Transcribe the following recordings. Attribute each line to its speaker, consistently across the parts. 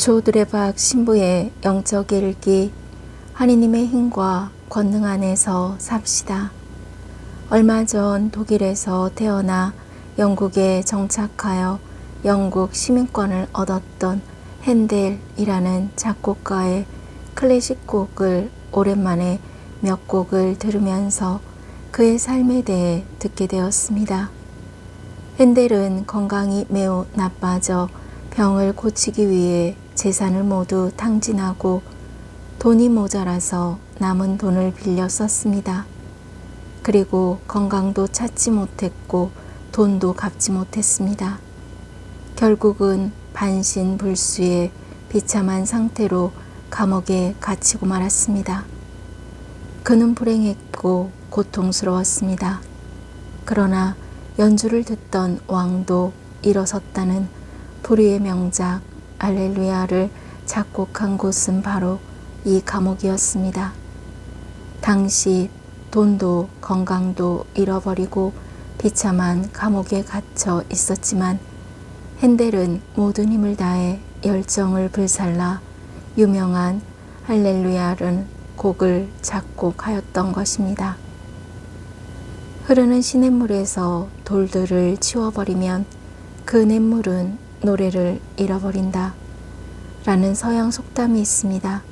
Speaker 1: 조드레박 신부의 영적 일기 하느님의 힘과 권능 안에서 삽시다. 얼마 전 독일에서 태어나 영국에 정착하여 영국 시민권을 얻었던 핸델이라는 작곡가의 클래식 곡을 오랜만에 몇 곡을 들으면서 그의 삶에 대해 듣게 되었습니다. 핸델은 건강이 매우 나빠져 병을 고치기 위해 재산을 모두 탕진하고 돈이 모자라서 남은 돈을 빌려 썼습니다. 그리고 건강도 찾지 못했고 돈도 갚지 못했습니다. 결국은 반신불수의 비참한 상태로 감옥에 갇히고 말았습니다. 그는 불행했고 고통스러웠습니다. 그러나 연주를 듣던 왕도 일어섰다는 불의의 명작 알렐루야를 작곡한 곳은 바로 이 감옥이었습니다. 당시 돈도 건강도 잃어버리고 비참한 감옥에 갇혀 있었지만 핸델은 모든 힘을 다해 열정을 불살라 유명한 할렐루야는 곡을 작곡하였던 것입니다. 흐르는 시냇물에서 돌들을 치워버리면 그 냇물은 노래를 잃어버린다. 라는 서양 속담이 있습니다.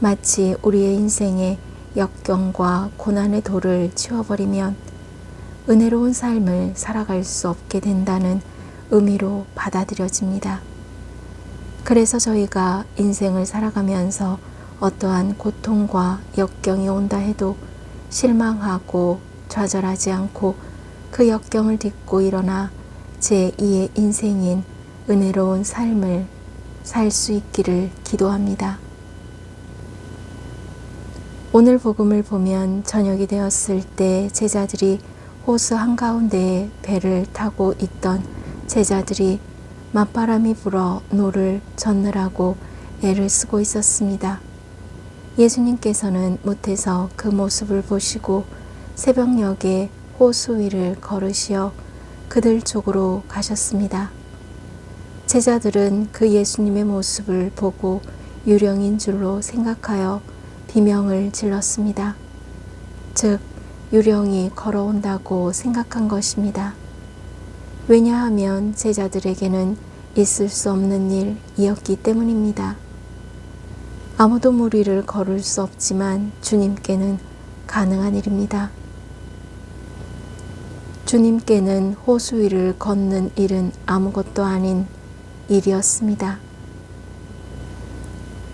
Speaker 1: 마치 우리의 인생에 역경과 고난의 돌을 치워버리면 은혜로운 삶을 살아갈 수 없게 된다는 의미로 받아들여집니다. 그래서 저희가 인생을 살아가면서 어떠한 고통과 역경이 온다 해도 실망하고 좌절하지 않고 그 역경을 딛고 일어나 제2의 인생인 은혜로운 삶을 살 수 있기를 기도합니다. 오늘 복음을 보면 저녁이 되었을 때 제자들이 호수 한가운데에 배를 타고 있던 제자들이 맞바람이 불어 노를 젓느라고 애를 쓰고 있었습니다. 예수님께서는 못해서 그 모습을 보시고 새벽녘에 호수 위를 걸으시어 그들 쪽으로 가셨습니다. 제자들은 그 예수님의 모습을 보고 유령인 줄로 생각하여 비명을 질렀습니다. 즉, 유령이 걸어온다고 생각한 것입니다. 왜냐하면 제자들에게는 있을 수 없는 일이었기 때문입니다. 아무도 물 위를 걸을 수 없지만 주님께는 가능한 일입니다. 주님께는 호수 위를 걷는 일은 아무것도 아닌 일이었습니다.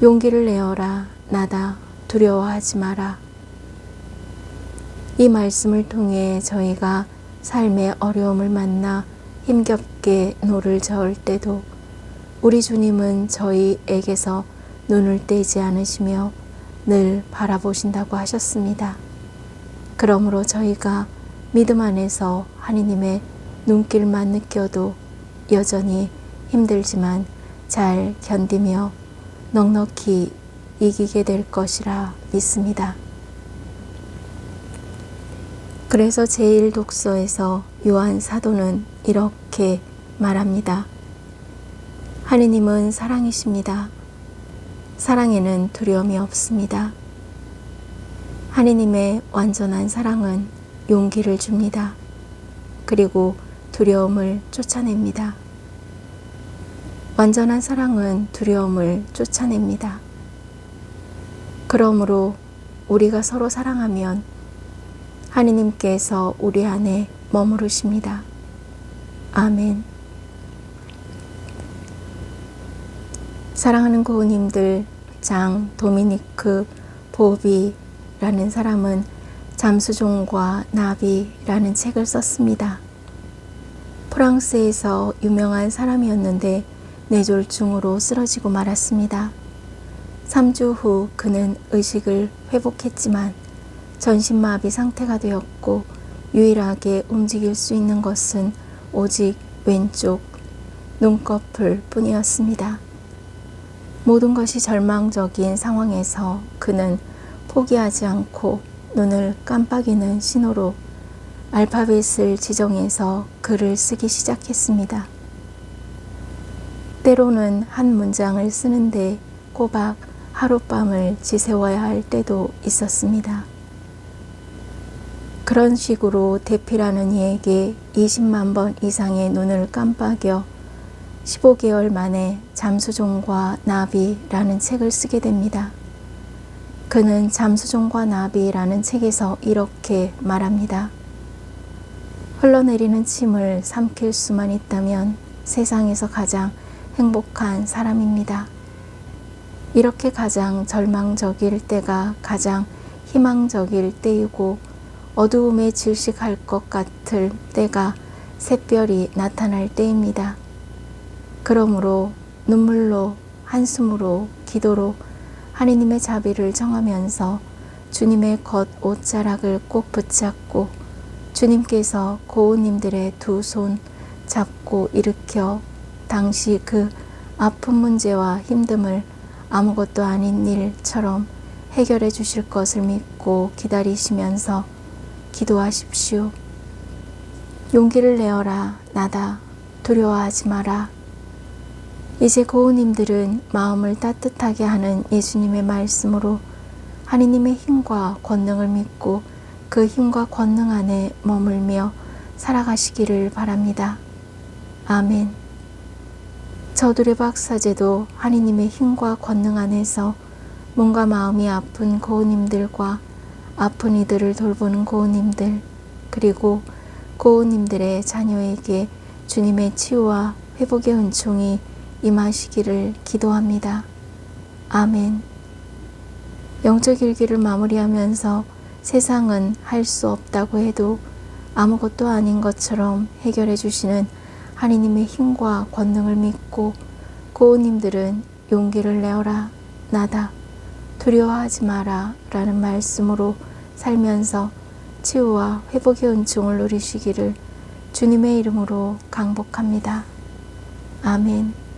Speaker 1: 용기를 내어라, 나다, 두려워하지 마라. 이 말씀을 통해 저희가 삶의 어려움을 만나 힘겹게 노를 저을 때도 우리 주님은 저희에게서 눈을 떼지 않으시며 늘 바라보신다고 하셨습니다. 그러므로 저희가 믿음 안에서 하느님의 눈길만 느껴도 여전히 힘들지만 잘 견디며 넉넉히 이기게 될 것이라 믿습니다. 그래서 제1독서에서 요한 사도는 이렇게 말합니다. 하느님은 사랑이십니다. 사랑에는 두려움이 없습니다. 하느님의 완전한 사랑은 용기를 줍니다. 그리고 두려움을 쫓아냅니다. 완전한 사랑은 두려움을 쫓아냅니다. 그러므로 우리가 서로 사랑하면 하느님께서 우리 안에 머무르십니다. 아멘. 사랑하는 고우님들, 장 도미니크 보비라는 사람은 잠수종과 나비라는 책을 썼습니다. 프랑스에서 유명한 사람이었는데 뇌졸중으로 쓰러지고 말았습니다. 3주 후 그는 의식을 회복했지만 전신마비 상태가 되었고 유일하게 움직일 수 있는 것은 오직 왼쪽 눈꺼풀 뿐이었습니다. 모든 것이 절망적인 상황에서 그는 포기하지 않고 눈을 깜빡이는 신호로 알파벳을 지정해서 글을 쓰기 시작했습니다. 때로는 한 문장을 쓰는데 꼬박 하룻밤을 지새워야 할 때도 있었습니다. 그런 식으로 대피라는 이에게 20만 번 이상의 눈을 깜빡여 15개월 만에 잠수종과 나비라는 책을 쓰게 됩니다. 그는 잠수종과 나비라는 책에서 이렇게 말합니다. 흘러내리는 침을 삼킬 수만 있다면 세상에서 가장 행복한 사람입니다. 이렇게 가장 절망적일 때가 가장 희망적일 때이고 어두움에 질식할 것 같을 때가 샛별이 나타날 때입니다. 그러므로 눈물로 한숨으로 기도로 하느님의 자비를 정하면서 주님의 겉 옷자락을 꼭 붙잡고 주님께서 고우님들의 두 손 잡고 일으켜 당시 그 아픈 문제와 힘듦을 아무것도 아닌 일처럼 해결해 주실 것을 믿고 기다리시면서 기도하십시오. 용기를 내어라, 나다. 두려워하지 마라. 이제 고우님들은 마음을 따뜻하게 하는 예수님의 말씀으로 하느님의 힘과 권능을 믿고 그 힘과 권능 안에 머물며 살아가시기를 바랍니다. 아멘. 저들의 박사제도 하느님의 힘과 권능 안에서 몸과 마음이 아픈 고우님들과 아픈 이들을 돌보는 고우님들 그리고 고우님들의 자녀에게 주님의 치유와 회복의 은총이 임하시기를 기도합니다. 아멘. 영적 일기를 마무리하면서 세상은 할 수 없다고 해도 아무것도 아닌 것처럼 해결해 주시는 하느님의 힘과 권능을 믿고 고우님들은 용기를 내어라 나다 두려워하지 마라 라는 말씀으로 살면서 치유와 회복의 은총을 누리시기를 주님의 이름으로 강복합니다. 아멘.